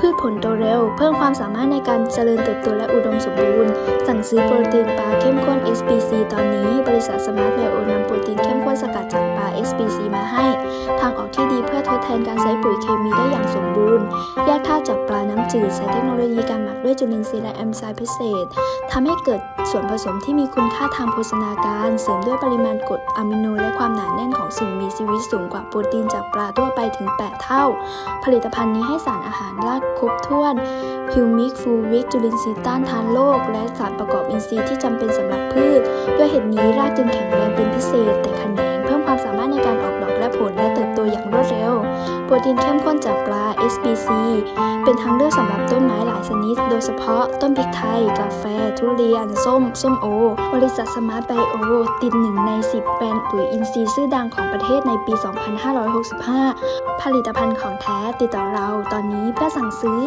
พืชผลโตเร็ว เพิ่มความสามารถในการเจริญเติบโตและอุดมสมบูรณ์ สั่งซื้อโปรตีนปลาเข้มข้น SPC ตอนนี้ บริษัทสมาร์ทไบโอนำโปรตีนเข้มข้นสกัดจาก SPC มาให้ ทางออกที่ดีเพื่อทดแทนการใช้ปุ๋ยเคมีได้อย่างสมบูรณ์ แยกธาตุจากปลาน้ำจืดใช้เทคโนโลยีการหมักด้วยจุลินทรีย์และแอนไซม์พิเศษทำให้เกิดส่วนผสมที่มีคุณค่าทางโภชนาการ เสริมด้วยปริมาณกรดอะมิโนและความหนาแน่นของสิ่งมีชีวิตสูงกว่าโปรตีนจากปลาทั่วไปถึง 8 เท่า ผลิตภัณฑ์นี้ให้สารอาหารรากครบถ้วนฮิวมิกฟูวิกจุลินทรีย์ต้านทานโรคและสารประกอบอินทรีย์ที่จำเป็นสำหรับพืช ด้วยเหตุนี้รากจึงแข็งแรงเป็นพิเศษแต่แขนง ปรตีนเข้มข้นจากปลา SBC เป็นทางเลือกสำหรับต้นไม้หลายชนิด โดยเฉพาะต้นพริกไทย กาแฟ ทุเรียน ส้ม ส้มโอ บริษัทสมาร์ทไบโอ ติดหนึ่งใน 10 แบรนด์ปุ๋ยอินทรีย์ชื่อดังของประเทศในปี 2565 ผลิตภัณฑ์ของแท้ติดต่อเราตอนนี้เพื่อสั่งซื้อ